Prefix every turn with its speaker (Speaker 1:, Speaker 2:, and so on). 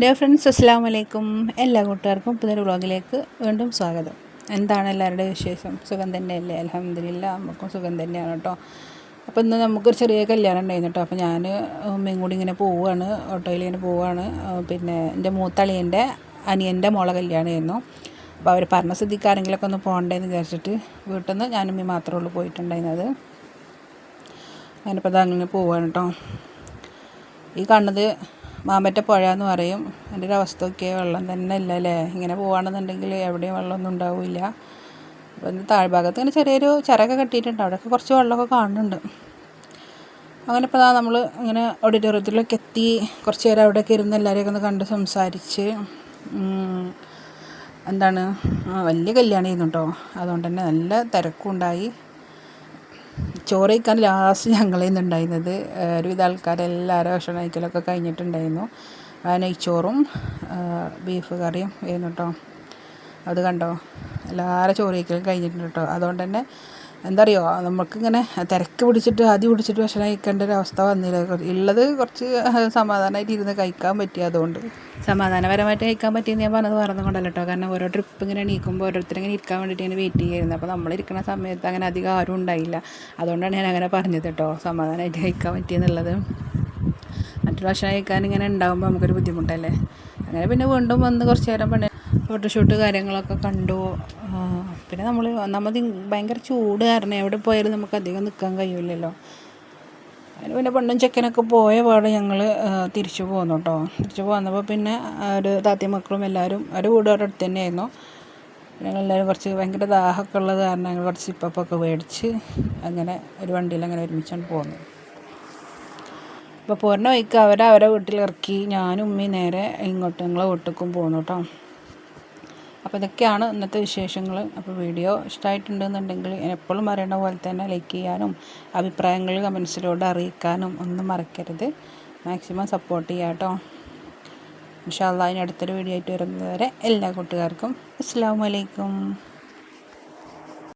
Speaker 1: Dear friends അസ്സാം വലൈക്കും എല്ലാ കൂട്ടുകാർക്കും പുതിയൊരു വ്ളോഗിലേക്ക് വീണ്ടും സ്വാഗതം. എന്താണ് എല്ലാവരുടെയും വിശേഷം? സുഖം തന്നെയല്ലേ? അലഹമില്ല നമുക്കും സുഖം തന്നെയാണ് കേട്ടോ. അപ്പോൾ ഇന്ന് നമുക്കൊരു ചെറിയ കല്യാണം ഉണ്ടായിരുന്നു കേട്ടോ. അപ്പോൾ ഞാൻ ഉമ്മയും കൂടി ഇങ്ങനെ പോവുകയാണ് ഓട്ടോയിൽ ഇങ്ങനെ പോവുകയാണ് പിന്നെ എന്റെ മൂത്തളിയന്റെ അനിയന്റെ മോളെ കല്യാണമായിരുന്നു. അപ്പോൾ അവർ പറഞ്ഞ സ്ഥിതിക്ക് ആരെങ്കിലുമൊക്കെ ഒന്ന് പോകണ്ടേന്ന് വിചാരിച്ചിട്ട് വീട്ടിൽ നിന്ന് ഞാനും മാത്രമേ ഉള്ളൂ പോയിട്ടുണ്ടായിരുന്നത്. ഞാനിപ്പോൾ അത് അങ്ങനെ പോവുകയാണ് കേട്ടോ. ഈ കാണുന്നത് മാമ്പറ്റ പുഴ എന്ന് പറയും. എന്റെ ഒരു അവസ്ഥ ഒക്കെ വെള്ളം തന്നെ ഇല്ല അല്ലേ? ഇങ്ങനെ പോവുകയാണെന്നുണ്ടെങ്കിൽ എവിടെയും വെള്ളമൊന്നും ഉണ്ടാവില്ല. അപ്പോൾ ഇതിന്റെ താഴ്ഭാഗത്ത് ഇങ്ങനെ ചെറിയൊരു ചിറകൊക്കെ കെട്ടിയിട്ടുണ്ട്. അവിടെയൊക്കെ കുറച്ച് വെള്ളമൊക്കെ കാണുന്നുണ്ട്. അങ്ങനെ ഇപ്പോൾ നമ്മൾ ഇങ്ങനെ ഓഡിറ്റോറിയത്തിലൊക്കെ എത്തി. കുറച്ച് നേരം അവിടെയൊക്കെ ഇരുന്ന് എല്ലാവരെയൊക്കെ ഒന്ന് കണ്ട് സംസാരിച്ച് എന്താണ് വലിയ കല്യാണം കേട്ടോ അതുകൊണ്ട് തന്നെ നല്ല തിരക്കും ഉണ്ടായി ചോറ് ലാസ്റ്റ് ഞങ്ങളിൽ നിന്നുണ്ടായിരുന്നത് ഒരുവിധ ആൾക്കാരെല്ലാവരും ഭക്ഷണം കഴിക്കലൊക്കെ കഴിഞ്ഞിട്ടുണ്ടായിരുന്നു. നെയ്ച്ചോറും ബീഫ് കറിയും ആയിരുന്നു കേട്ടോ അത് കണ്ടോ? എല്ലാവരും ചോറ് കഴിക്കലും കഴിഞ്ഞിട്ടുണ്ട് കേട്ടോ അതുകൊണ്ട് തന്നെ എന്താ അറിയുമോ നമുക്കിങ്ങനെ തിരക്ക് പിടിച്ചിട്ട് ആദ്യം പിടിച്ചിട്ട് ഭക്ഷണം കഴിക്കേണ്ട ഒരു അവസ്ഥ വന്നില്ല. ഉള്ളത് കുറച്ച് സമാധാനമായിട്ട് ഇരുന്ന് കഴിക്കാൻ പറ്റി അതുകൊണ്ട്. സമാധാനപരമായിട്ട് കഴിക്കാൻ പറ്റിയെന്ന് ഞാൻ പറഞ്ഞത് പറഞ്ഞുകൊണ്ടല്ല കേട്ടോ കാരണം ഓരോ ട്രിപ്പ് ഇങ്ങനെ എണീക്കുമ്പോൾ ഓരോരുത്തരിങ്ങനെ ഇരിക്കാൻ വേണ്ടിയിട്ട് ഇങ്ങനെ വെയിറ്റ് ചെയ്യുന്നത്. അപ്പോൾ നമ്മളിരിക്കുന്ന സമയത്ത് അങ്ങനെ അധികം ആരും ഉണ്ടായില്ല. അതുകൊണ്ടാണ് ഞാൻ അങ്ങനെ പറഞ്ഞത് കേട്ടോ സമാധാനമായിട്ട് കഴിക്കാൻ പറ്റിയെന്നുള്ളത് മറ്റൊരു ഭക്ഷണം കഴിക്കാൻ ഇങ്ങനെ ഉണ്ടാകുമ്പോൾ നമുക്കൊരു ബുദ്ധിമുട്ടല്ലേ? അങ്ങനെ പിന്നെ വീണ്ടും വന്ന് കുറച്ച് നേരം പണി ഫോട്ടോഷൂട്ട് കാര്യങ്ങളൊക്കെ കണ്ടു. പിന്നെ നമ്മൾ ഒന്നാമത് ഭയങ്കര ചൂട് കാരണം എവിടെ പോയാലും നമുക്ക് അധികം നിൽക്കാൻ കഴിയില്ലല്ലോ അതിന് പിന്നെ പെണ്ണും ചെക്കനൊക്കെ പോയ പാടെ ഞങ്ങൾ തിരിച്ചു പോന്നു കേട്ടോ തിരിച്ചു പോന്നപ്പോൾ പിന്നെ ഒരു താത്തി മക്കളും എല്ലാവരും ഒരു വീട് അവിടെ അടുത്ത് തന്നെയായിരുന്നു. ഞങ്ങളെല്ലാവരും കുറച്ച് ഭയങ്കര ദാഹമൊക്കെ ഉള്ളത് കാരണം ഞങ്ങൾ കുറച്ച് ഇപ്പൊക്കെ മേടിച്ച് അങ്ങനെ ഒരു വണ്ടിയിൽ അങ്ങനെ ഒരുമിച്ചാണ് പോകുന്നത് അപ്പോൾ പോരണ വഴിക്ക് അവരെ അവരെ വീട്ടിലിറക്കി ഞാനും ഉമ്മയും നേരെ ഇങ്ങോട്ട് ഞങ്ങളെ വീട്ടിലേക്കും പോന്നു കേട്ടോ അപ്പോൾ ഇതൊക്കെയാണ് ഇന്നത്തെ വിശേഷങ്ങൾ. അപ്പോൾ വീഡിയോ ഇഷ്ടമായിട്ടുണ്ടെന്നുണ്ടെങ്കിൽ എപ്പോഴും പറയണ പോലെ തന്നെ ലൈക്ക് ചെയ്യാനും അഭിപ്രായങ്ങൾ കമൻസിലൂടെ അറിയിക്കാനും ഒന്നും മറക്കരുത്. മാക്സിമം സപ്പോർട്ട് ചെയ്യാം കേട്ടോ. ഇൻഷാല്ല അതിന് അടുത്തൊരു വീഡിയോ ആയിട്ട് വരുന്നത് വരെ എല്ലാ കൂട്ടുകാർക്കും അസ്സാം വലൈക്കും